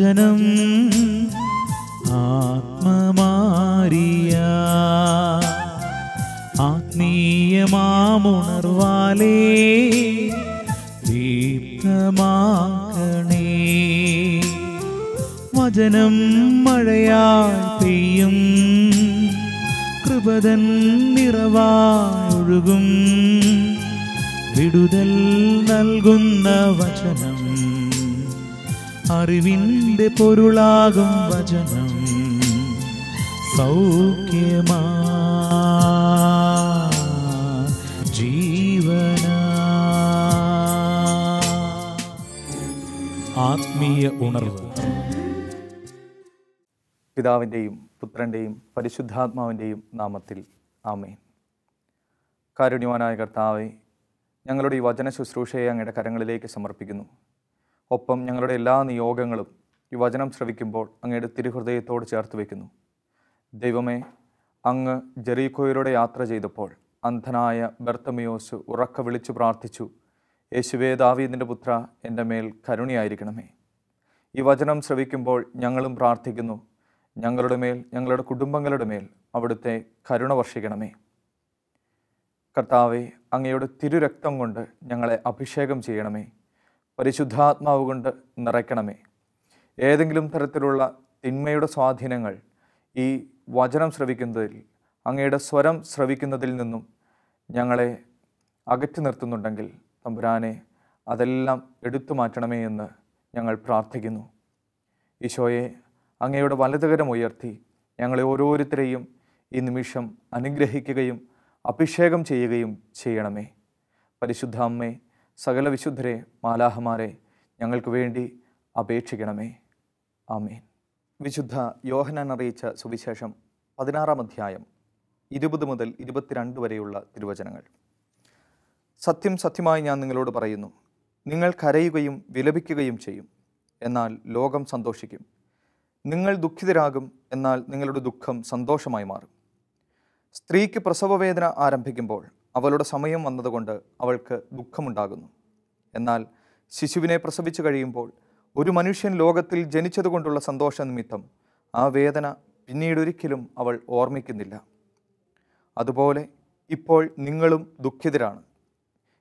വചനം ആത്മമാരിയ. ആത്മീയമാമുണർവാലേ ദീപ്തമാക്കണേ. വചനം മഴയാൽ പെയ്യും കൃപതൻ നിറവായൊഴുകും. വിടുതൽ നൽകുന്ന വചനം അറിവിന്റെ പൊരുളാകും വചനം സൗഖ്യമാ. ആത്മീയ ഉണർവ്. പിതാവിന്റെയും പുത്രന്റെയും പരിശുദ്ധാത്മാവിന്റെയും നാമത്തിൽ ആമേൻ. കാരുണ്യവാനായ കർത്താവെ ഞങ്ങളുടെ ഈ വചന ശുശ്രൂഷയെ അങ്ങയുടെ കരങ്ങളിലേക്ക് സമർപ്പിക്കുന്നു. ഒപ്പം ഞങ്ങളുടെ എല്ലാ നിയോഗങ്ങളും ഈ വചനം ശ്രവിക്കുമ്പോൾ അങ്ങയുടെ തിരുഹൃദയത്തോട് ചേർത്ത് വയ്ക്കുന്നു. ദൈവമേ അങ്ങ് ജെറീക്കോയിലൂടെ യാത്ര ചെയ്തപ്പോൾ അന്ധനായ ബർത്തമിയോസ് ഉറക്ക വിളിച്ചു പ്രാർത്ഥിച്ചു യേശുവേ ദാവീദിന്റെ പുത്ര എന്റെ മേൽ കരുണയായിരിക്കണമേ. ഈ വചനം ശ്രവിക്കുമ്പോൾ ഞങ്ങളും പ്രാർത്ഥിക്കുന്നു ഞങ്ങളുടെ മേൽ ഞങ്ങളുടെ കുടുംബങ്ങളുടെ മേൽ അവിടുത്തെ കരുണ വർഷിക്കണമേ. കർത്താവെ അങ്ങയുടെ തിരുരക്തം കൊണ്ട് ഞങ്ങളെ അഭിഷേകം ചെയ്യണമേ പരിശുദ്ധാത്മാവ് കൊണ്ട് നിറയ്ക്കണമേ. ഏതെങ്കിലും തരത്തിലുള്ള തിന്മയുടെ സ്വാധീനങ്ങൾ ഈ വചനം ശ്രവിക്കുന്നതിൽ അങ്ങയുടെ സ്വരം ശ്രവിക്കുന്നതിൽ നിന്നും ഞങ്ങളെ അകറ്റി നിർത്തുന്നുണ്ടെങ്കിൽ തമ്പുരാനെ അതെല്ലാം എടുത്തു മാറ്റണമേ എന്ന് ഞങ്ങൾ പ്രാർത്ഥിക്കുന്നു. ഈശോയെ അങ്ങയുടെ വലതുകരം ഉയർത്തി ഞങ്ങളെ ഓരോരുത്തരെയും ഈ നിമിഷം അനുഗ്രഹിക്കുകയും അഭിഷേകം ചെയ്യുകയും ചെയ്യണമേ. പരിശുദ്ധ അമ്മേ സകല വിശുദ്ധരെ മാലാഹമാരെ ഞങ്ങൾക്ക് വേണ്ടി അപേക്ഷിക്കണമേ. ആമേൻ. വിശുദ്ധ യോഹനാൻ അറിയിച്ച സുവിശേഷം പതിനാറാം അധ്യായം ഇരുപത് മുതൽ ഇരുപത്തിരണ്ട് വരെയുള്ള തിരുവചനങ്ങൾ. സത്യം സത്യമായി ഞാൻ നിങ്ങളോട് പറയുന്നു. നിങ്ങൾ കരയുകയും വിലപിക്കുകയും ചെയ്യും. എന്നാൽ ലോകം സന്തോഷിക്കും. നിങ്ങൾ ദുഃഖിതരാകും. എന്നാൽ നിങ്ങളുടെ ദുഃഖം സന്തോഷമായി മാറും. സ്ത്രീക്ക് പ്രസവവേദന ആരംഭിക്കുമ്പോൾ അവളുടെ സമയം വന്നതുകൊണ്ട് അവൾക്ക് ദുഃഖമുണ്ടാകുന്നു. എന്നാൽ ശിശുവിനെ പ്രസവിച്ചു കഴിയുമ്പോൾ ഒരു മനുഷ്യൻ ലോകത്തിൽ ജനിച്ചതുകൊണ്ടുള്ള സന്തോഷ നിമിത്തം ആ വേദന പിന്നീടൊരിക്കലും അവൾ ഓർമ്മിക്കുന്നില്ല. അതുപോലെ ഇപ്പോൾ നിങ്ങളും ദുഃഖിതരാണ്.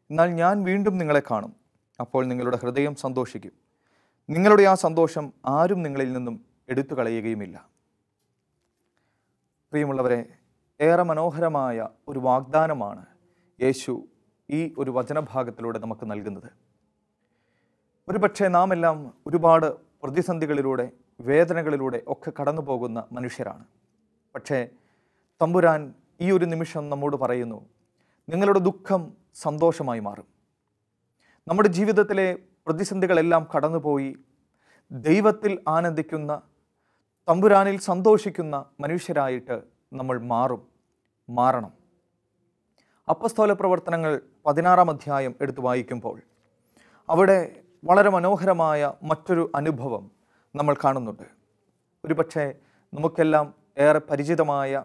എന്നാൽ ഞാൻ വീണ്ടും നിങ്ങളെ കാണും. അപ്പോൾ നിങ്ങളുടെ ഹൃദയം സന്തോഷിക്കും. നിങ്ങളുടെ ആ സന്തോഷം ആരും നിങ്ങളിൽ നിന്നും എടുത്തു കളയുകയുമില്ല. പ്രിയമുള്ളവരെ ഏറെ മനോഹരമായ ഒരു വാഗ്ദാനമാണ് യേശു ഈ ഒരു വചനഭാഗത്തിലൂടെ നമുക്ക് നൽകുന്നത്. ഒരുപക്ഷെ നാം എല്ലാം ഒരുപാട് പ്രതിസന്ധികളിലൂടെ വേദനകളിലൂടെ ഒക്കെ കടന്നു പോകുന്ന മനുഷ്യരാണ്. പക്ഷേ തമ്പുരാൻ ഈ ഒരു നിമിഷം നമ്മോട് പറയുന്നു നിങ്ങളുടെ ദുഃഖം സന്തോഷമായി മാറും. നമ്മുടെ ജീവിതത്തിലെ പ്രതിസന്ധികളെല്ലാം കടന്നുപോയി ദൈവത്തിൽ ആനന്ദിക്കുന്ന തമ്പുരാനിൽ സന്തോഷിക്കുന്ന മനുഷ്യരായിട്ട് നമ്മൾ മാറും മാറണം. അപ്പസ്തോല പ്രവർത്തനങ്ങൾ പതിനാറാം അധ്യായം എടുത്തു വായിക്കുമ്പോൾ അവിടെ വളരെ മനോഹരമായ മറ്റൊരു അനുഭവം നമ്മൾ കാണുന്നുണ്ട്. ഒരുപക്ഷെ നമുക്കെല്ലാം ഏറെ പരിചിതമായ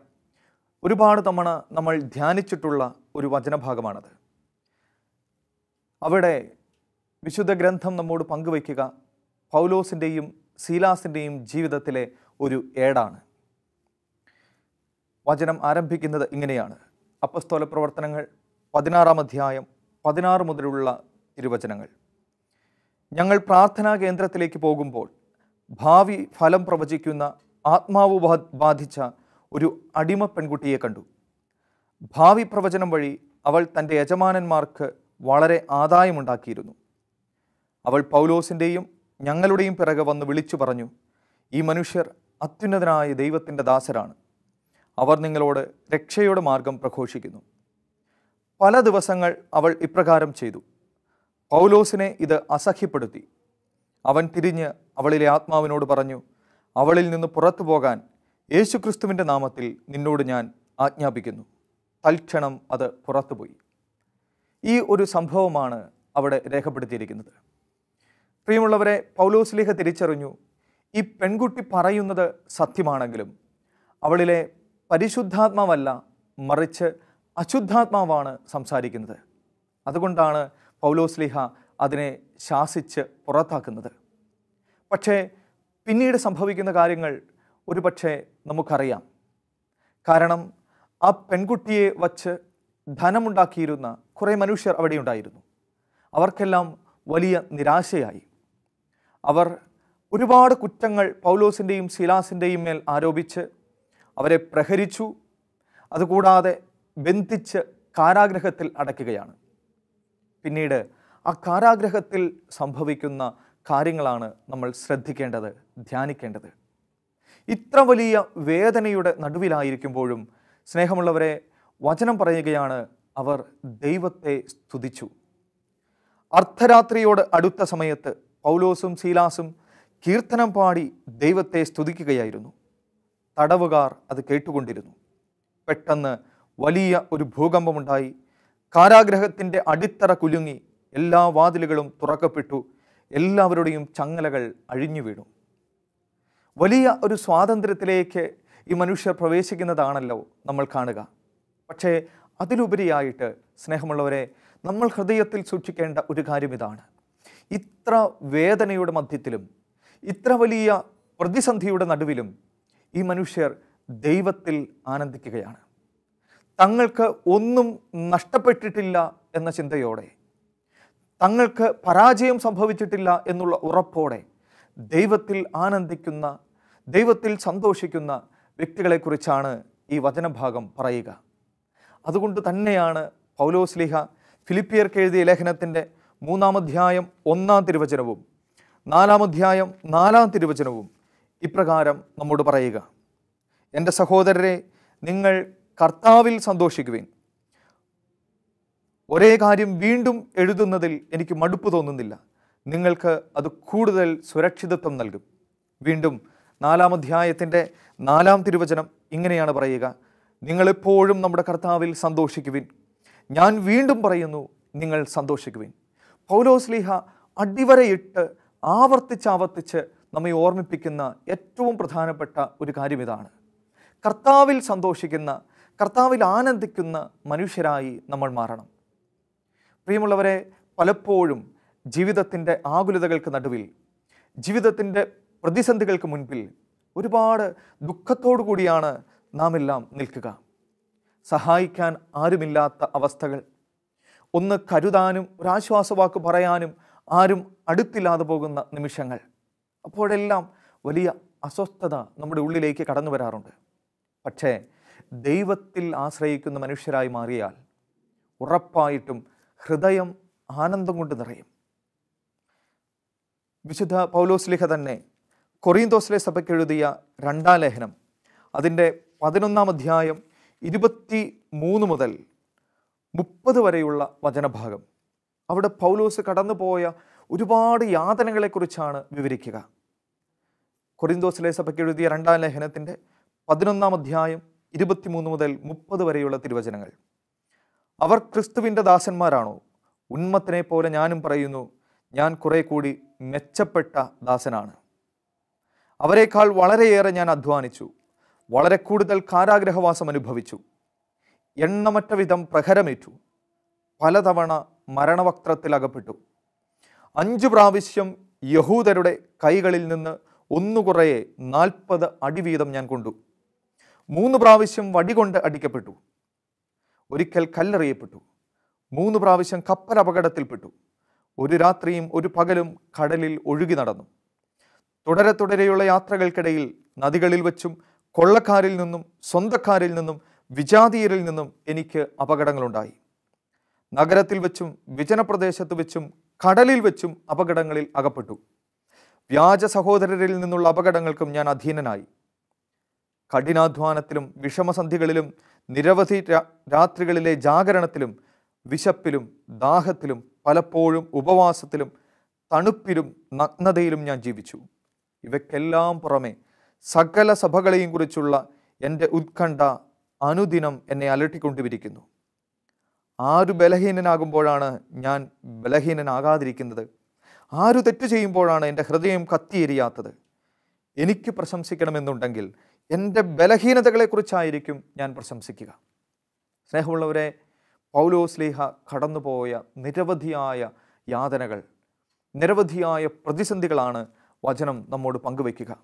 ഒരുപാട് തവണ നമ്മൾ ധ്യാനിച്ചിട്ടുള്ള ഒരു വചനഭാഗമാണത്. അവിടെ വിശുദ്ധ ഗ്രന്ഥം നമ്മോട് പങ്കുവയ്ക്കുക പൗലോസിന്റെയും സീലാസിന്റെയും ജീവിതത്തിലെ ഒരു ഏടാണ്. വചനം ആരംഭിക്കുന്നത് ഇങ്ങനെയാണ്. അപ്പസ്തോല പ്രവർത്തനങ്ങൾ പതിനാറാം അധ്യായം പതിനാറ് മുതലുള്ള തിരുവചനങ്ങൾ. ഞങ്ങൾ പ്രാർത്ഥനാ കേന്ദ്രത്തിലേക്ക് പോകുമ്പോൾ ഭാവി ഫലം പ്രവചിക്കുന്ന ആത്മാവ് ബാധിച്ച ഒരു അടിമ പെൺകുട്ടിയെ കണ്ടു. ഭാവി പ്രവചനം വഴി അവൾ തന്റെ യജമാനന്മാർക്ക് വളരെ ആദായമുണ്ടാക്കിയിരുന്നു. അവൾ പൗലോസിന്റെയും ഞങ്ങളുടെയും പിറകെ വന്ന് വിളിച്ചു പറഞ്ഞു ഈ മനുഷ്യർ അത്യുന്നതനായ ദൈവത്തിന്റെ ദാസരാണ്. അവർ നിങ്ങളോട് രക്ഷയുടെ മാർഗം പ്രഘോഷിക്കുന്നു. പല ദിവസങ്ങൾ അവൾ ഇപ്രകാരം ചെയ്തു. പൗലോസിനെ ഇത് അസഹ്യപ്പെടുത്തി. അവൻ തിരിഞ്ഞ് അവളിലെ ആത്മാവിനോട് പറഞ്ഞു അവളിൽ നിന്ന് പുറത്തു പോകാൻ യേശുക്രിസ്തുവിന്റെ നാമത്തിൽ നിന്നോട് ഞാൻ ആജ്ഞാപിക്കുന്നു. തൽക്ഷണം അത് പുറത്തുപോയി. ഈ ഒരു സംഭവമാണ് അവിടെ രേഖപ്പെടുത്തിയിരിക്കുന്നത്. പ്രിയമുള്ളവരെ പൗലോസ്ലിഹ തിരിച്ചറിഞ്ഞു ഈ പെൺകുട്ടി പറയുന്നത് സത്യമാണെങ്കിലും അവളിലെ പരിശുദ്ധാത്മാവല്ല മറിച്ച് അശുദ്ധാത്മാവാണ് സംസാരിക്കുന്നത്. അതുകൊണ്ടാണ് പൗലോസ്ലിഹ അതിനെ ശാസിച്ച് പുറത്താക്കുന്നത്. പക്ഷേ പിന്നീട് സംഭവിക്കുന്ന കാര്യങ്ങൾ ഒരു പക്ഷേ നമുക്കറിയാം. കാരണം ആ പെൺകുട്ടിയെ വച്ച് ധനമുണ്ടാക്കിയിരുന്ന കുറേ മനുഷ്യർ അവിടെ ഉണ്ടായിരുന്നു അവർക്കെല്ലാം വലിയ നിരാശയായി. അവർ ഒരുപാട് കുറ്റങ്ങൾ പൗലോസിന്റെയും ശിലാസിന്റെയും മേൽ ആരോപിച്ച് അവരെ പ്രഹരിച്ചു. അതുകൂടാതെ ബന്ധിച്ച് കാരാഗ്രഹത്തിൽ അടയ്ക്കുകയാണ്. പിന്നീട് ആ കാരാഗ്രഹത്തിൽ സംഭവിക്കുന്ന കാര്യങ്ങളാണ് നമ്മൾ ശ്രദ്ധിക്കേണ്ടത് ധ്യാനിക്കേണ്ടത്. ഇത്ര വലിയ വേദനയുടെ നടുവിലായിരിക്കുമ്പോഴും സ്നേഹമുള്ളവരെ വചനം പറയുകയാണ് അവർ ദൈവത്തെ സ്തുതിച്ചു. അർദ്ധരാത്രിയോട് അടുത്ത സമയത്ത് പൗലോസും ശീലാസും കീർത്തനം പാടി ദൈവത്തെ സ്തുതിക്കുകയായിരുന്നു. തടവുകാർ അത് കേട്ടുകൊണ്ടിരുന്നു. പെട്ടെന്ന് വലിയ ഒരു ഭൂകമ്പമുണ്ടായി. കാരാഗ്രഹത്തിന്റെ അടിത്തറ കുലുങ്ങി എല്ലാ വാതിലുകളും തുറക്കപ്പെട്ടു. എല്ലാവരുടെയും ചങ്ങലകൾ അഴിഞ്ഞു വീണു. വലിയ ഒരു സ്വാതന്ത്ര്യത്തിലേക്ക് ഈ മനുഷ്യർ പ്രവേശിക്കുന്നതാണല്ലോ നമ്മൾ കാണുക. പക്ഷേ അതിലുപരിയായിട്ട് സ്നേഹമുള്ളവരെ നമ്മൾ ഹൃദയത്തിൽ സൂക്ഷിക്കേണ്ട ഒരു കാര്യം ഇതാണ് ഇത്ര വേദനയുടെ മധ്യത്തിലും ഇത്ര വലിയ പ്രതിസന്ധിയുടെ നടുവിലും ഈ മനുഷ്യർ ദൈവത്തിൽ ആനന്ദിക്കുകയാണ്. തങ്ങൾക്ക് ഒന്നും നഷ്ടപ്പെട്ടിട്ടില്ല എന്ന ചിന്തയോടെ തങ്ങൾക്ക് പരാജയം സംഭവിച്ചിട്ടില്ല എന്നുള്ള ഉറപ്പോടെ ദൈവത്തിൽ ആനന്ദിക്കുന്ന ദൈവത്തിൽ സന്തോഷിക്കുന്ന വ്യക്തികളെക്കുറിച്ചാണ് ഈ വചനഭാഗം പറയുക. അതുകൊണ്ട് തന്നെയാണ് പൗലോസ്ലിഹ ഫിലിപ്പിയർക്ക് എഴുതിയ ലേഖനത്തിന്റെ മൂന്നാമധ്യായം ഒന്നാം തിരുവചനവും നാലാമധ്യായം നാലാം തിരുവചനവും ഇപ്രകാരം നമ്മോട് പറയുക. എന്റെ സഹോദരരെ നിങ്ങൾ കർത്താവിൽ സന്തോഷിക്കുവിൻ. ഒരേ കാര്യം വീണ്ടും എഴുതുന്നതിൽ എനിക്ക് മടുപ്പ് തോന്നുന്നില്ല. നിങ്ങൾക്ക് അത് കൂടുതൽ സുരക്ഷിതത്വം നൽകും. വീണ്ടും നാലാം അധ്യായത്തിന്റെ നാലാം തിരുവചനം ഇങ്ങനെയാണ് പറയുക. നിങ്ങളെപ്പോഴും നമ്മുടെ കർത്താവിൽ സന്തോഷിക്കുവിൻ. ഞാൻ വീണ്ടും പറയുന്നു നിങ്ങൾ സന്തോഷിക്കുവിൻ. പൗലോസ്ലീഹ അടിവരയിട്ട് ആവർത്തിച്ച് ആവർത്തിച്ച് നമ്മെ ഓർമ്മിപ്പിക്കുന്ന ഏറ്റവും പ്രധാനപ്പെട്ട ഒരു കാര്യം ഇതാണ്. കർത്താവിൽ സന്തോഷിക്കുന്ന കർത്താവിൽ ആനന്ദിക്കുന്ന മനുഷ്യരായി നമ്മൾ മാറണം. പ്രിയമുള്ളവരെ പലപ്പോഴും ജീവിതത്തിന്റെ ആകുലതകൾക്ക് നടുവിൽ ജീവിതത്തിന്റെ പ്രതിസന്ധികൾക്ക് മുൻപിൽ ഒരുപാട് ദുഃഖത്തോടു കൂടിയാണ് നാം എല്ലാം നിൽക്കുക. സഹായിക്കാൻ ആരുമില്ലാത്ത അവസ്ഥകൾ ഒന്ന് കരുതാനും ഒരാശ്വാസവാക്ക് പറയാനും ആരും അടുത്തില്ലാതെ പോകുന്ന നിമിഷങ്ങൾ. അപ്പോഴെല്ലാം വലിയ അസ്വസ്ഥത നമ്മുടെ ഉള്ളിലേക്ക് കടന്നു വരാറുണ്ട്. പക്ഷേ ദൈവത്തിൽ ആശ്രയിക്കുന്ന മനുഷ്യരായി മാറിയാൽ ഉറപ്പായിട്ടും ഹൃദയം ആനന്ദം കൊണ്ട് നിറയും. വിശുദ്ധ പൗലോസ്ലിഹ തന്നെ കൊറീന്തോസിലെ സഭയ്ക്ക് എഴുതിയ രണ്ടാം ലേഖനം അതിന്റെ പതിനൊന്നാം അധ്യായം ഇരുപത്തി മൂന്ന് മുതൽ മുപ്പത് വരെയുള്ള വചനഭാഗം. അവിടെ പൗലോസ് കടന്നുപോയ ഒരുപാട് യാതനകളെക്കുറിച്ചാണ് വിവരിക്കുക. കൊറിന്തോസിലെ സഭയ്ക്ക് എഴുതിയ രണ്ടാം ലേഖനത്തിന്റെ പതിനൊന്നാം അധ്യായം ഇരുപത്തിമൂന്ന് മുതൽ മുപ്പത് വരെയുള്ള തിരുവചനങ്ങൾ. അവർ ക്രിസ്തുവിന്റെ ദാസന്മാരാണോ? ഉന്മത്തിനെ പോലെ ഞാനും പറയുന്നു ഞാൻ കുറെ കൂടി മെച്ചപ്പെട്ട ദാസനാണ്. അവരെക്കാൾ വളരെയേറെ ഞാൻ അധ്വാനിച്ചു വളരെ കൂടുതൽ കാരാഗ്രഹവാസം അനുഭവിച്ചു എണ്ണമറ്റ വിധം പ്രഹരമേറ്റു പലതവണ മരണവക്ത്രത്തിൽ അകപ്പെട്ടു അഞ്ചു പ്രാവശ്യം യഹൂദരുടെ കൈകളിൽ നിന്ന് ഒന്നുകുറയെ നാൽപ്പത് അടി വീതം ഞാൻ കൊണ്ടു. മൂന്ന് പ്രാവശ്യം വടികൊണ്ട് അടിക്കപ്പെട്ടു. ഒരിക്കൽ കല്ലെറിയപ്പെട്ടു. മൂന്ന് പ്രാവശ്യം കപ്പൽ അപകടത്തിൽപ്പെട്ടു. ഒരു രാത്രിയും ഒരു പകലും കടലിൽ ഒഴുകി നടന്നു. തുടരെ തുടരെയുള്ള യാത്രകൾക്കിടയിൽ നദികളിൽ വച്ചും കൊള്ളക്കാരിൽ നിന്നും സ്വന്തക്കാരിൽ നിന്നും വിജാതീയരിൽ നിന്നും എനിക്ക് അപകടങ്ങളുണ്ടായി. നഗരത്തിൽ വെച്ചും വിജനപ്രദേശത്ത് വെച്ചും കടലിൽ വെച്ചും അപകടങ്ങളിൽ അകപ്പെട്ടു. വ്യാജ സഹോദരരിൽ നിന്നുള്ള അപകടങ്ങൾക്കും ഞാൻ അധീനനായി. കഠിനാധ്വാനത്തിലും വിഷമസന്ധികളിലും നിരവധി രാത്രികളിലെ ജാഗരണത്തിലും വിശപ്പിലും ദാഹത്തിലും പലപ്പോഴും ഉപവാസത്തിലും തണുപ്പിലും നഗ്നതയിലും ഞാൻ ജീവിച്ചു. ഇവയ്ക്കെല്ലാം പുറമെ സകല സഭകളെയും കുറിച്ചുള്ള എന്റെ ഉത്കണ്ഠ അനുദിനം എന്നെ അലട്ടിക്കൊണ്ടിരിക്കുന്നു. ആരു ബലഹീനനാകുമ്പോഴാണ് ഞാൻ ബലഹീനനാകാതിരിക്കുന്നത്? ആരു തെറ്റ് ചെയ്യുമ്പോഴാണ് എന്റെ ഹൃദയം കത്തിയെരിയാത്തത്? എനിക്ക് പ്രശംസിക്കണമെന്നുണ്ടെങ്കിൽ എന്റെ ബലഹീനതകളെക്കുറിച്ചായിരിക്കും ഞാൻ പ്രശംസിക്കുക. സ്നേഹമുള്ളവരെ പൗലോസ്ലീഹ കടന്നുപോയ നിരവധിയായ യാതനകൾ നിരവധിയായ പ്രതിസന്ധികളാണ് വചനം നമ്മോട് പങ്കുവയ്ക്കുക.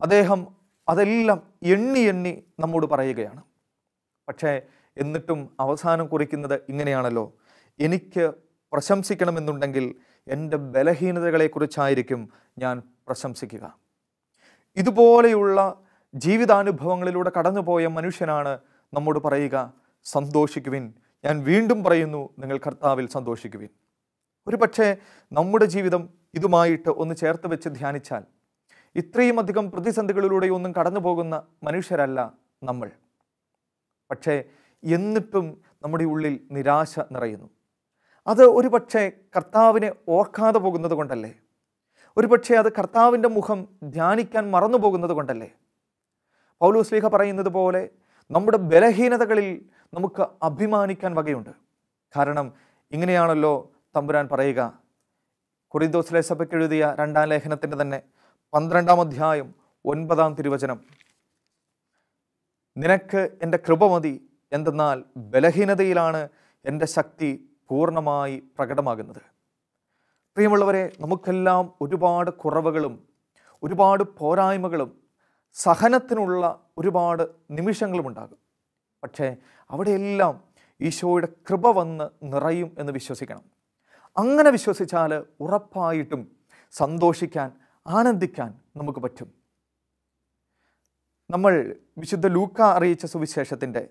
അദ്ദേഹം അതെല്ലാം എണ്ണി എണ്ണി നമ്മോട് പറയുകയാണ്. പക്ഷേ എന്നിട്ടും അവസാനം കുറിക്കുന്നത് ഇങ്ങനെയാണല്ലോ. എനിക്ക് പ്രശംസിക്കണമെന്നുണ്ടെങ്കിൽ എന്റെ ബലഹീനതകളെക്കുറിച്ചായിരിക്കും ഞാൻ പ്രശംസിക്കുക. ഇതുപോലെയുള്ള ജീവിതാനുഭവങ്ങളിലൂടെ കടന്നുപോയ മനുഷ്യനാണ് നമ്മോട് പറയുക സന്തോഷിക്കുവിൻ. ഞാൻ വീണ്ടും പറയുന്നു നിങ്ങൾ കർത്താവിൽ സന്തോഷിക്കുവിൻ. ഒരു പക്ഷേ നമ്മുടെ ജീവിതം ഇതുമായിട്ട് ഒന്ന് ചേർത്ത് വെച്ച് ധ്യാനിച്ചാൽ ഇത്രയും അധികം പ്രതിസന്ധികളിലൂടെ ഒന്നും കടന്നു പോകുന്ന മനുഷ്യരല്ല നമ്മൾ. പക്ഷേ എന്നിട്ടും നമ്മുടെ ഉള്ളിൽ നിരാശ നിറയുന്നു. അത് ഒരു പക്ഷേ കർത്താവിനെ ഓർക്കാതെ പോകുന്നത് കൊണ്ടല്ലേ? ഒരു പക്ഷേ അത് കർത്താവിന്റെ മുഖം ധ്യാനിക്കാൻ മറന്നു പോകുന്നത് കൊണ്ടല്ലേ? പൗലോസ്ലീഹ പറയുന്നത് പോലെ നമ്മുടെ ബലഹീനതകളിൽ നമുക്ക് അഭിമാനിക്കാൻ വകയുണ്ട്. കാരണം ഇങ്ങനെയാണല്ലോ തമ്പുരാൻ പറയുക. കുറിന്തോസിലെ സഭയ്ക്ക് എഴുതിയ രണ്ടാം ലേഖനത്തിന്റെ തന്നെ പന്ത്രണ്ടാം അധ്യായം ഒൻപതാം തിരുവചനം. നിനക്ക് എന്റെ കൃപ മതി എന്തെന്നാൽ ബലഹീനതയിലാണ് എന്റെ ശക്തി പൂർണമായി പ്രകടമാകുന്നത്. പ്രിയമുള്ളവരെ നമുക്കെല്ലാം ഒരുപാട് കുറവുകളും ഒരുപാട് പോരായ്മകളും സഹനത്തിനുള്ള ഒരുപാട് നിമിഷങ്ങളുമുണ്ടാകും. പക്ഷേ അവിടെയെല്ലാം ഈശോയുടെ കൃപ വന്ന് നിറയും എന്ന് വിശ്വസിക്കണം. അങ്ങനെ വിശ്വസിച്ചാൽ ഉറപ്പായിട്ടും സന്തോഷിക്കാൻ ആനന്ദിക്കാൻ നമുക്ക് പറ്റും. നമ്മൾ വിശുദ്ധ ലൂക്ക അറിയിച്ച സുവിശേഷത്തിന്റെ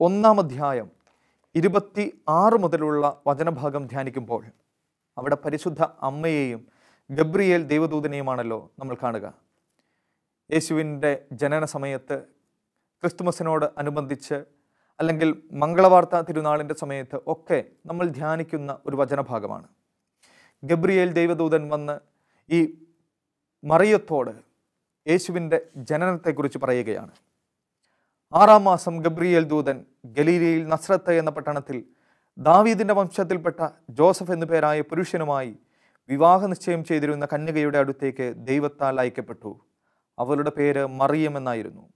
ഒന്നാം അധ്യായം ഇരുപത്തി ആറ് മുതലുള്ള വചനഭാഗം ധ്യാനിക്കുമ്പോൾ അവിടെ പരിശുദ്ധ അമ്മയെയും ഗബ്രിയേൽ ദൈവദൂതനെയുമാണല്ലോ നമ്മൾ കാണുക. യേശുവിന്റെ ജനന സമയത്ത് ക്രിസ്തുമസിനോട് അനുബന്ധിച്ച് അല്ലെങ്കിൽ മംഗളവാർത്ത തിരുനാളിന്റെ സമയത്ത് ഒക്കെ നമ്മൾ ധ്യാനിക്കുന്ന ഒരു വചനഭാഗമാണ്. ഗബ്രിയേൽ ദൈവദൂതൻ വന്ന് ഈ മറിയത്തോട് യേശുവിന്റെ ജനനത്തെക്കുറിച്ച് പറയുകയാണ്. ആറാം മാസം ഗബ്രിയേൽ ദൂതൻ ഗലീലയിൽ നസ്രത്ത് എന്ന പട്ടണത്തിൽ ദാവീദിന്റെ വംശത്തിൽപ്പെട്ട ജോസഫ് എന്നു പേരായ പുരുഷനുമായി വിവാഹ നിശ്ചയം ചെയ്തിരുന്ന കന്യകയുടെ അടുത്തേക്ക് ദൈവത്താൽ അയക്കപ്പെട്ടു. അവളുടെ പേര് മറിയം എന്നായിരുന്നു.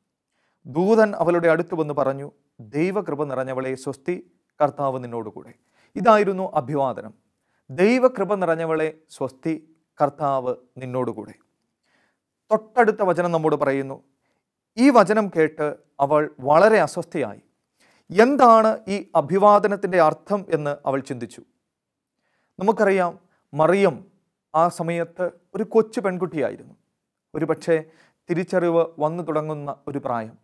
ദൂതൻ അവളുടെ അടുത്ത് വന്ന് പറഞ്ഞു ദൈവകൃപ നിറഞ്ഞവളെ സ്വസ്തി കർത്താവ് നിന്നോടുകൂടെ. ഇതായിരുന്നു അഭിവാദനം. ദൈവകൃപ നിറഞ്ഞവളെ സ്വസ്തി കർത്താവ് നിന്നോടുകൂടെ. തൊട്ടടുത്ത വചനം നമ്മോട് പറയുന്നു ഈ വചനം കേട്ട് അവൾ വളരെ അസ്വസ്ഥയായി. എന്താണ് ഈ അഭിവാദനത്തിന്റെ അർത്ഥം എന്ന് അവൾ ചിന്തിച്ചു. നമുക്കറിയാം മറിയം ആ സമയത്ത് ഒരു കൊച്ചു പെൺകുട്ടിയായിരുന്നു. ഒരു പക്ഷേ തിരിച്ചറിവ് വന്നു തുടങ്ങുന്ന ഒരു പ്രായം.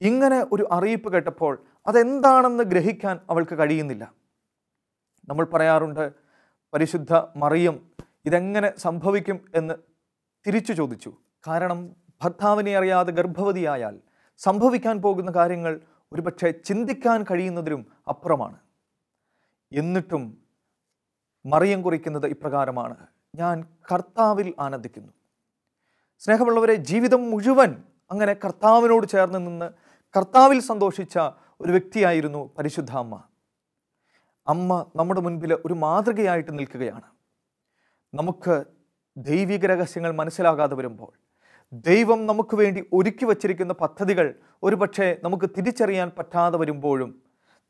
ഇങ്ങനെ ഒരു അറിയിപ്പ് കേട്ടപ്പോൾ അതെന്താണെന്ന് ഗ്രഹിക്കാൻ അവൾക്ക് കഴിയുന്നില്ല. നമ്മൾ പറയാറുണ്ട് പരിശുദ്ധ മറിയം ഇതെങ്ങനെ സംഭവിക്കും എന്ന് തിരിച്ചു ചോദിച്ചു. കാരണം ഭർത്താവിനെ അറിയാതെ ഗർഭവതിയായാൽ സംഭവിക്കാൻ പോകുന്ന കാര്യങ്ങൾ ഒരുപക്ഷെ ചിന്തിക്കാൻ കഴിയുന്നതിലും അപ്പുറമാണ്. എന്നിട്ടും മറിയം കുറിക്കുന്നത് ഇപ്രകാരമാണ്. ഞാൻ കർത്താവിൽ ആനന്ദിക്കുന്നു. സ്നേഹമുള്ളവരെ ജീവിതം മുഴുവൻ അങ്ങനെ കർത്താവിനോട് ചേർന്ന് നിന്ന് കർത്താവിൽ സന്തോഷിച്ച ഒരു വ്യക്തിയായിരുന്നു പരിശുദ്ധ അമ്മ. അമ്മ നമ്മുടെ മുൻപിൽ ഒരു മാതൃകയായിട്ട് നിൽക്കുകയാണ്. നമുക്ക് ദൈവിക രഹസ്യങ്ങൾ മനസ്സിലാകാതെ വരുമ്പോൾ ദൈവം നമുക്ക് വേണ്ടി ഒരുക്കി വച്ചിരിക്കുന്ന പദ്ധതികൾ ഒരുപക്ഷെ നമുക്ക് തിരിച്ചറിയാൻ പറ്റാതെ വരുമ്പോഴും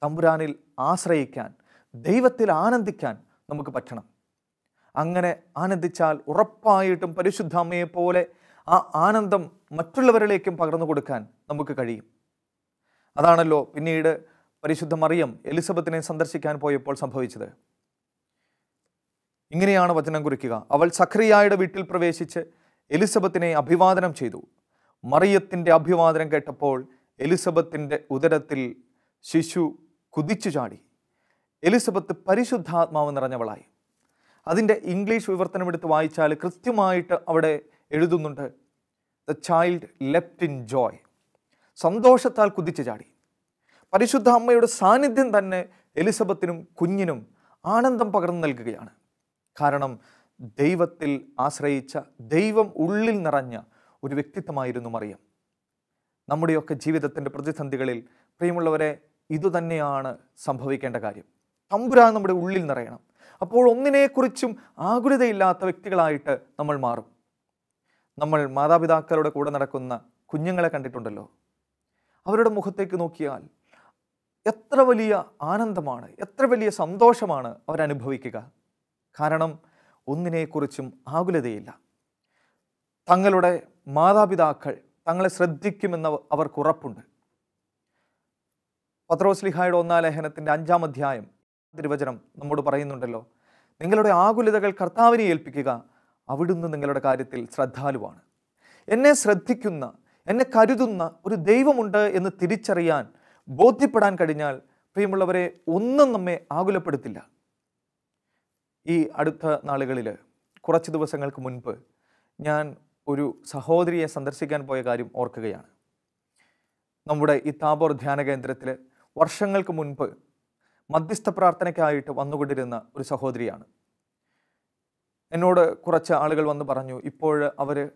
തമ്പുരാനിൽ ആശ്രയിക്കാൻ ദൈവത്തിൽ ആനന്ദിക്കാൻ നമുക്ക് പറ്റണം. അങ്ങനെ ആനന്ദിച്ചാൽ ഉറപ്പായിട്ടും പരിശുദ്ധ അമ്മയെ പോലെ ആ ആനന്ദം മറ്റുള്ളവരിലേക്കും പകർന്നു കൊടുക്കാൻ നമുക്ക് കഴിയും. അതാണല്ലോ പിന്നീട് പരിശുദ്ധ മറിയം എലിസബത്തിനെ സന്ദർശിക്കാൻ പോയപ്പോൾ സംഭവിച്ചത്. ഇങ്ങനെയാണ് വചനം കുറിക്കുക. അവൾ സഖ്രിയായുടെ വീട്ടിൽ പ്രവേശിച്ച് എലിസബത്തിനെ അഭിവാദനം ചെയ്തു. മറിയത്തിന്റെ അഭിവാദനം കേട്ടപ്പോൾ എലിസബത്തിന്റെ ഉദരത്തിൽ ശിശു കുതിച്ചു ചാടി എലിസബത്ത് പരിശുദ്ധാത്മാവ് നിറഞ്ഞവളായി. അതിന്റെ ഇംഗ്ലീഷ് വിവർത്തനം എടുത്ത് വായിച്ചാൽ കൃത്യമായിട്ട് അവിടെ എഴുതുന്നുണ്ട് the child leapt in joy സന്തോഷത്താൽ കുതിച്ചു ചാടി. പരിശുദ്ധ അമ്മയുടെ സാന്നിധ്യം തന്നെ എലിസബത്തിനും കുഞ്ഞിനും ആനന്ദം പകർന്നു നൽകുകയാണ്. കാരണം ദൈവത്തിൽ ആശ്രയിച്ച ദൈവം ഉള്ളിൽ നിറഞ്ഞ ഒരു വ്യക്തിത്വമായിരുന്നു മറിയം. നമ്മുടെയൊക്കെ ജീവിതത്തിന്റെ പ്രതിസന്ധികളിൽ പ്രിയമുള്ളവരെ ഇതുതന്നെയാണ് സംഭവിക്കേണ്ട കാര്യം. തമ്പുരാൻ നമ്മുടെ ഉള്ളിൽ നിറയണം. അപ്പോൾ ഒന്നിനെക്കുറിച്ചും ആകുലതയില്ലാത്ത വ്യക്തികളായിട്ട് നമ്മൾ മാറും. നമ്മൾ മാതാപിതാക്കളുടെ കൂടെ നടക്കുന്ന കുഞ്ഞുങ്ങളെ കണ്ടിട്ടുണ്ടല്ലോ. അവരുടെ മുഖത്തേക്ക് നോക്കിയാൽ എത്ര വലിയ ആനന്ദമാണ് എത്ര വലിയ സന്തോഷമാണ് അവരനുഭവിക്കുക കാരണം ഒന്നിനെക്കുറിച്ചും ആകുലതയില്ല. തങ്ങളുടെ മാതാപിതാക്കൾ തങ്ങളെ ശ്രദ്ധിക്കുമെന്ന് അവർക്കുറപ്പുണ്ട് പത്രോസ്ലിഹായുടെ ഒന്നാം ലേഖനത്തിന്റെ അഞ്ചാം അധ്യായം തിരുവചനം നമ്മോട് പറയുന്നുണ്ടല്ലോ. നിങ്ങളുടെ ആകുലതകൾ കർത്താവിനെ ഏൽപ്പിക്കുക അവിടുന്ന് നിങ്ങളുടെ കാര്യത്തിൽ ശ്രദ്ധാലുവാണ്. എന്നെ ശ്രദ്ധിക്കുന്ന എന്നെ കരുതുന്ന ഒരു ദൈവമുണ്ട് എന്ന് തിരിച്ചറിയാൻ ബോധ്യപ്പെടാൻ കഴിഞ്ഞാൽ പ്രിയമുള്ളവരെ ഒന്നും നമ്മെ ആകുലപ്പെടുത്തില്ല. ഈ അടുത്ത നാളുകളിൽ കുറച്ച് ദിവസങ്ങൾക്ക് മുൻപ് ഞാൻ ഒരു സഹോദരിയെ സന്ദർശിക്കാൻ പോയ കാര്യം ഓർക്കുകയാണ്. നമ്മുടെ ഈ താബോർ ധ്യാന കേന്ദ്രത്തിൽ വർഷങ്ങൾക്ക് മുൻപ് മധ്യസ്ഥ പ്രാർത്ഥനയ്ക്കായിട്ട് വന്നുകൊണ്ടിരുന്ന ഒരു സഹോദരിയാണ്. എന്നോട് കുറച്ച് ആളുകൾ വന്ന് പറഞ്ഞു ഇപ്പോൾ അവർ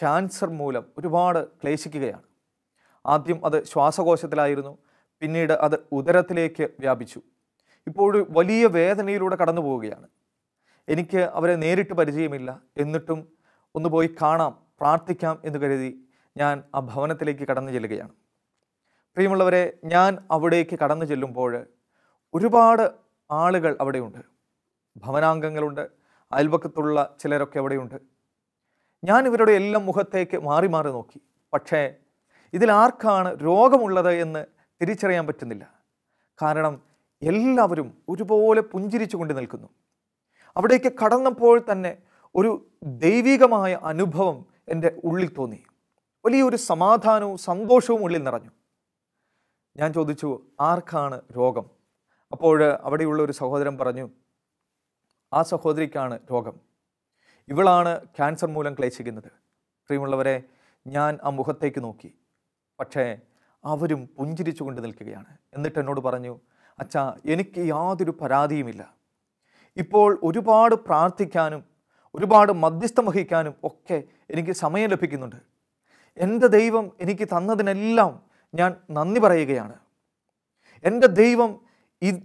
ക്യാൻസർ മൂലം ഒരുപാട് ക്ലേശിക്കുകയാണ്. ആദ്യം അത് ശ്വാസകോശത്തിലായിരുന്നു പിന്നീട് അത് ഉദരത്തിലേക്ക് വ്യാപിച്ചു. ഇപ്പോൾ വലിയ വേദനയിലൂടെ കടന്നു പോവുകയാണ്. എനിക്ക് അവരെ നേരിട്ട് പരിചയമില്ല. എന്നിട്ടും ഒന്ന് പോയി കാണാം പ്രാർത്ഥിക്കാം എന്ന് കരുതി ഞാൻ ആ ഭവനത്തിലേക്ക് കടന്നു ചെല്ലുകയാണ്. പ്രിയമുള്ളവരെ ഞാൻ അവിടേക്ക് കടന്നു ചെല്ലുമ്പോൾ ഒരുപാട് ആളുകൾ അവിടെയുണ്ട്. ഭവനാംഗങ്ങളുണ്ട് അയൽപക്കത്തുള്ള ചിലരൊക്കെ അവിടെയുണ്ട്. ഞാൻ ഇവരുടെ എല്ലാം മുഖത്തേക്ക് മാറി മാറി നോക്കി. പക്ഷേ ഇതിലാർക്കാണ് രോഗമുള്ളത് എന്ന് തിരിച്ചറിയാൻ പറ്റുന്നില്ല. കാരണം എല്ലാവരും ഒരുപോലെ പുഞ്ചിരിച്ചു കൊണ്ട് നിൽക്കുന്നു. അവിടേക്ക് കടന്നപ്പോൾ തന്നെ ഒരു ദൈവികമായ അനുഭവം എന്റെ ഉള്ളിൽ തോന്നി. വലിയൊരു സമാധാനവും സന്തോഷവും ഉള്ളിൽ നിറഞ്ഞു. ഞാൻ ചോദിച്ചു ആർക്കാണ് രോഗം? അപ്പോൾ അവിടെയുള്ള ഒരു സഹോദരൻ പറഞ്ഞു ആ സഹോദരിക്കാണ് രോഗം. ഇവളാണ് ക്യാൻസർ മൂലം ക്ലേശിക്കുന്നത്. പ്രിയമുള്ളവരെ ഞാൻ ആ മുഖത്തേക്ക് നോക്കി. പക്ഷേ അവരും പുഞ്ചിരിച്ചു കൊണ്ട് നിൽക്കുകയാണ്. എന്നിട്ട് എന്നോട് പറഞ്ഞു അച്ഛാ എനിക്ക് യാതൊരു പരാതിയുമില്ല. ഇപ്പോൾ ഒരുപാട് പ്രാർത്ഥിക്കാനും ഒരുപാട് മധ്യസ്ഥം വഹിക്കാനും ഒക്കെ എനിക്ക് സമയം ലഭിക്കുന്നുണ്ട്. എന്റെ ദൈവം എനിക്ക് തന്നതിനെല്ലാം ഞാൻ നന്ദി പറയുകയാണ്. എന്റെ ദൈവം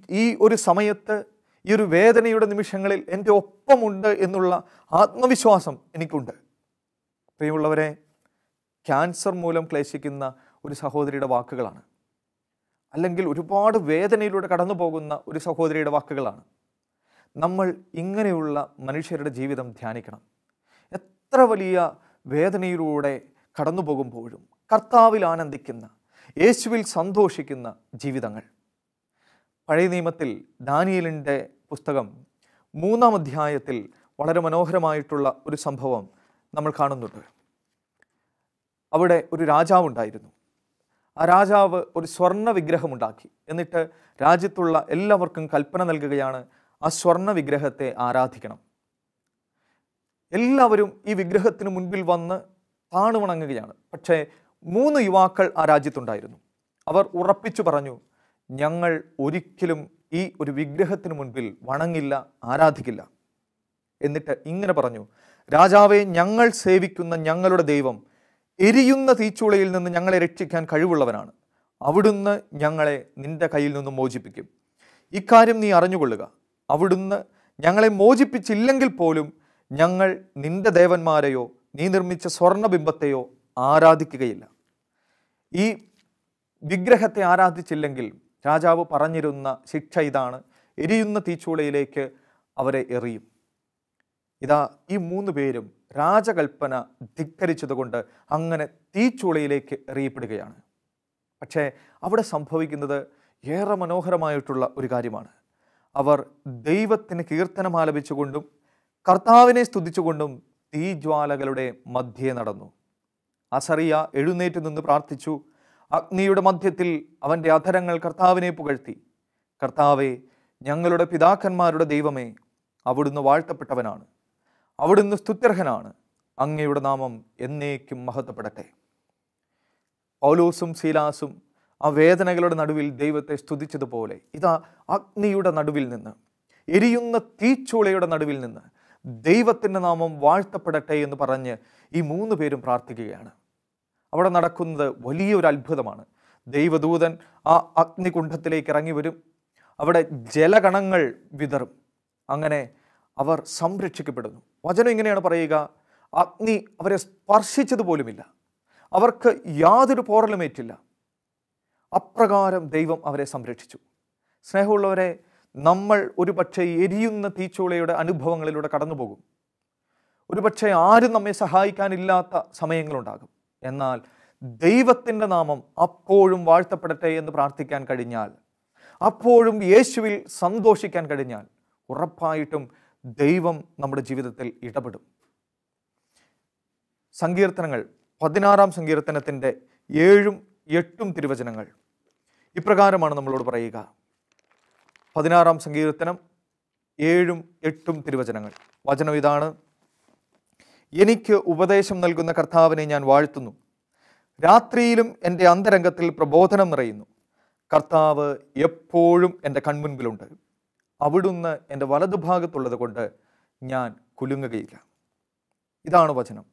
ഈ ഒരു സമയത്ത് ഈ ഒരു വേദനയുടെ നിമിഷങ്ങളിൽ എന്റെ ഒപ്പമുണ്ട് എന്നുള്ള ആത്മവിശ്വാസം എനിക്കുണ്ട്. പ്രിയമുള്ളവരെ ക്യാൻസർ മൂലം ക്ലേശിക്കുന്ന ഒരു സഹോദരിയുടെ വാക്കുകളാണ്. അല്ലെങ്കിൽ ഒരുപാട് വേദനയിലൂടെ കടന്നു പോകുന്ന ഒരു സഹോദരിയുടെ വാക്കുകളാണ്. നമ്മൾ ഇങ്ങനെയുള്ള മനുഷ്യരുടെ ജീവിതം ധ്യാനിക്കണം. എത്ര വലിയ വേദനയിലൂടെ കടന്നു പോകുമ്പോഴും കർത്താവിൽ ആനന്ദിക്കുന്ന യേശുവിൽ സന്തോഷിക്കുന്ന ജീവിതങ്ങൾ. പഴയ നിയമത്തിൽ ദാനിയലിന്റെ പുസ്തകം മൂന്നാം അധ്യായത്തിൽ വളരെ മനോഹരമായിട്ടുള്ള ഒരു സംഭവം നമ്മൾ കാണുന്നുണ്ട്. അവിടെ ഒരു രാജാവ് ഉണ്ടായിരുന്നു. ആ രാജാവ് ഒരു സ്വർണ വിഗ്രഹമുണ്ടാക്കി എന്നിട്ട് രാജ്യത്തുള്ള എല്ലാവർക്കും കൽപ്പന നൽകുകയാണ് ആ സ്വർണ വിഗ്രഹത്തെ ആരാധിക്കണം. എല്ലാവരും ഈ വിഗ്രഹത്തിന് മുൻപിൽ വന്ന് താണുവണങ്ങുകയാണ്. പക്ഷേ മൂന്ന് യുവാക്കൾ ആ രാജ്യത്തുണ്ടായിരുന്നു. അവർ ഉറപ്പിച്ചു പറഞ്ഞു ഞങ്ങൾ ഒരിക്കലും ഈ ഒരു വിഗ്രഹത്തിന് മുൻപിൽ വണങ്ങില്ല ആരാധിക്കില്ല. എന്നിട്ട് ഇങ്ങനെ പറഞ്ഞു രാജാവെ ഞങ്ങൾ സേവിക്കുന്ന ഞങ്ങളുടെ ദൈവം എരിയുന്ന തീച്ചുളയിൽ നിന്ന് ഞങ്ങളെ രക്ഷിക്കാൻ കഴിവുള്ളവനാണ്. അവിടുന്ന് ഞങ്ങളെ നിന്റെ കയ്യിൽ നിന്നും മോചിപ്പിക്കും. ഇക്കാര്യം നീ അറിഞ്ഞുകൊള്ളുക. അവിടുന്ന് ഞങ്ങളെ മോചിപ്പിച്ചില്ലെങ്കിൽ പോലും ഞങ്ങൾ നിന്റെ ദേവന്മാരെയോ നീ നിർമ്മിച്ച സ്വർണബിംബത്തെയോ ആരാധിക്കുകയില്ല. ഈ വിഗ്രഹത്തെ ആരാധിച്ചില്ലെങ്കിൽ രാജാവ് പറഞ്ഞിരുന്ന ശിക്ഷ ഇതാണ്. എരിയുന്ന തീച്ചൂളയിലേക്ക് അവരെ എറിയും. ഇതാ ഈ മൂന്ന് പേരും രാജകൽപ്പന ധിക്കരിച്ചതുകൊണ്ട് അങ്ങനെ തീച്ചൂളയിലേക്ക് എറിയപ്പെടുകയാണ്. പക്ഷേ അവിടെ സംഭവിക്കുന്നത് ഏറെ മനോഹരമായിട്ടുള്ള ഒരു കാര്യമാണ്. അവർ ദൈവത്തിന് കീർത്തനം ആലപിച്ചുകൊണ്ടും കർത്താവിനെ സ്തുതിച്ചുകൊണ്ടും തീജ്വാലകളുടെ മധ്യേ നടന്നു. അസറിയ എഴുന്നേറ്റ് നിന്ന് പ്രാർത്ഥിച്ചു. അഗ്നിയുടെ മധ്യത്തിൽ അവന്റെ അധരങ്ങൾ കർത്താവിനെ പുകഴ്ത്തി. കർത്താവെ ഞങ്ങളുടെ പിതാക്കന്മാരുടെ ദൈവമേ അവിടുന്ന് വാഴ്ത്തപ്പെട്ടവനാണ്. അവിടുന്ന് സ്തുത്യർഹനാണ്. അങ്ങയുടെ നാമം എന്നേക്കും മഹത്വപ്പെടട്ടെ. പൗലോസും ശീലാസും ആ വേദനകളുടെ നടുവിൽ ദൈവത്തെ സ്തുതിച്ചതുപോലെ ഇതാ അഗ്നിയുടെ നടുവിൽ നിന്ന് എരിയുന്ന തീച്ചൂളയുടെ നടുവിൽ നിന്ന് ദൈവത്തിന്റെ നാമം വാഴ്ത്തപ്പെടട്ടെ എന്ന് പറഞ്ഞ് ഈ മൂന്ന് പേരും പ്രാർത്ഥിക്കുകയാണ്. അവിടെ നടക്കുന്നത് വലിയൊരു അത്ഭുതമാണ്. ദൈവദൂതൻ ആ അഗ്നികുണ്ഠത്തിലേക്ക് ഇറങ്ങി വരും. അവിടെ ജലഗണങ്ങൾ വിതറും. അങ്ങനെ അവർ സംരക്ഷിക്കപ്പെടുന്നു. വചനം ഇങ്ങനെയാണ് പറയുക. അഗ്നി അവരെ സ്പർശിച്ചതുപോലുമില്ല. അവർക്ക് യാതൊരു പോറലുമേറ്റില്ല. അപ്രകാരം ദൈവം അവരെ സംരക്ഷിച്ചു. സ്നേഹമുള്ളവരെ നമ്മൾ ഒരു പക്ഷേ എരിയുന്ന തീച്ചൂളയുടെ അനുഭവങ്ങളിലൂടെ കടന്നുപോകും. ഒരുപക്ഷെ ആരും നമ്മെ സഹായിക്കാനില്ലാത്ത സമയങ്ങളുണ്ടാകും. എന്നാൽ ദൈവത്തിന്റെ നാമം അപ്പോഴും വാഴ്ത്തപ്പെടട്ടെ എന്ന് പ്രാർത്ഥിക്കാൻ കഴിഞ്ഞാൽ അപ്പോഴും യേശുവിൽ സന്തോഷിക്കാൻ കഴിഞ്ഞാൽ ഉറപ്പായിട്ടും ദൈവം നമ്മുടെ ജീവിതത്തിൽ ഇടപെടും. സങ്കീർത്തനങ്ങൾ പതിനാറാം സങ്കീർത്തനത്തിന്റെ ഏഴും എട്ടും തിരുവചനങ്ങൾ ഇപ്രകാരമാണ് നമ്മളോട് പറയുക. പതിനാറാം സങ്കീർത്തനം ഏഴും എട്ടും തിരുവചനങ്ങൾ. വചനം ഇതാണ്. എനിക്ക് ഉപദേശം നൽകുന്ന കർത്താവിനെ ഞാൻ വാഴ്ത്തുന്നു. രാത്രിയിലും എന്റെ അന്തരംഗത്തിൽ പ്രബോധനം നിറയുന്നു. കർത്താവ് എപ്പോഴും എന്റെ കൺമുൻപിലുണ്ട്. അവിടുന്ന് എന്റെ വലതുഭാഗത്തുള്ളത് കൊണ്ട് ഞാൻ കുലുങ്ങുകയില്ല. ഇതാണ് വചനം.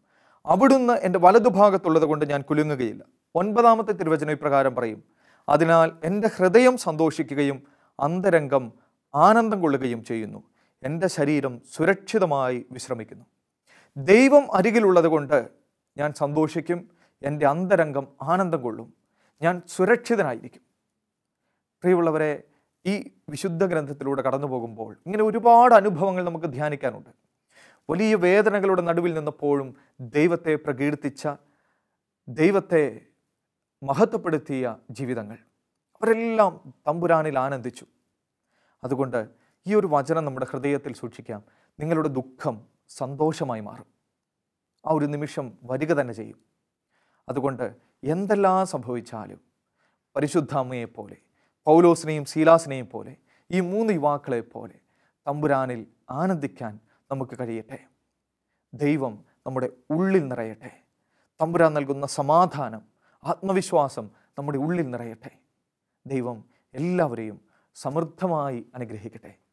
അവിടുന്ന് എന്റെ വലതുഭാഗത്തുള്ളത് കൊണ്ട് ഞാൻ കുലുങ്ങുകയില്ല. ഒൻപതാമത്തെ തിരുവചനം ഇപ്രകാരം പറയും. അതിനാൽ എന്റെ ഹൃദയം സന്തോഷിക്കുകയും അന്തരംഗം ആനന്ദം കൊള്ളുകയും ചെയ്യുന്നു. എന്റെ ശരീരം സുരക്ഷിതമായി വിശ്രമിക്കുന്നു. ദൈവം അരികിലുള്ളത് കൊണ്ട് ഞാൻ സന്തോഷിക്കും എന്റെ അന്തരംഗം ആനന്ദം കൊള്ളും ഞാൻ സുരക്ഷിതനായിരിക്കും. പ്രിയമുള്ളവരെ ഈ വിശുദ്ധ ഗ്രന്ഥത്തിലൂടെ കടന്നു പോകുമ്പോൾ ഇങ്ങനെ ഒരുപാട് അനുഭവങ്ങൾ നമുക്ക് ധ്യാനിക്കാനുണ്ട്. വലിയ വേദനകളുടെ നടുവിൽ നിന്നപ്പോഴും ദൈവത്തെ പ്രകീർത്തിച്ച ദൈവത്തെ മഹത്വപ്പെടുത്തിയ ജീവിതങ്ങൾ. അവരെല്ലാം തമ്പുരാനിൽ ആനന്ദിച്ചു. അതുകൊണ്ട് ഈ ഒരു വചനം നമ്മുടെ ഹൃദയത്തിൽ സൂക്ഷിക്കാം. നിങ്ങളുടെ ദുഃഖം സന്തോഷമായി മാറും. ആ ഒരു നിമിഷം വരിക തന്നെ ചെയ്യും. അതുകൊണ്ട് എന്തെല്ലാം സംഭവിച്ചാലും പരിശുദ്ധ പോലെ പൗലോസിനെയും ശീലാസിനെയും പോലെ ഈ മൂന്ന് യുവാക്കളെ പോലെ തമ്പുരാനിൽ ആനന്ദിക്കാൻ നമുക്ക് കഴിയട്ടെ. ദൈവം നമ്മുടെ ഉള്ളിൽ നിറയട്ടെ. തമ്പുരാൻ നൽകുന്ന സമാധാനം ആത്മവിശ്വാസം നമ്മുടെ ഉള്ളിൽ നിറയട്ടെ. ദൈവം എല്ലാവരെയും സമൃദ്ധമായി അനുഗ്രഹിക്കട്ടെ.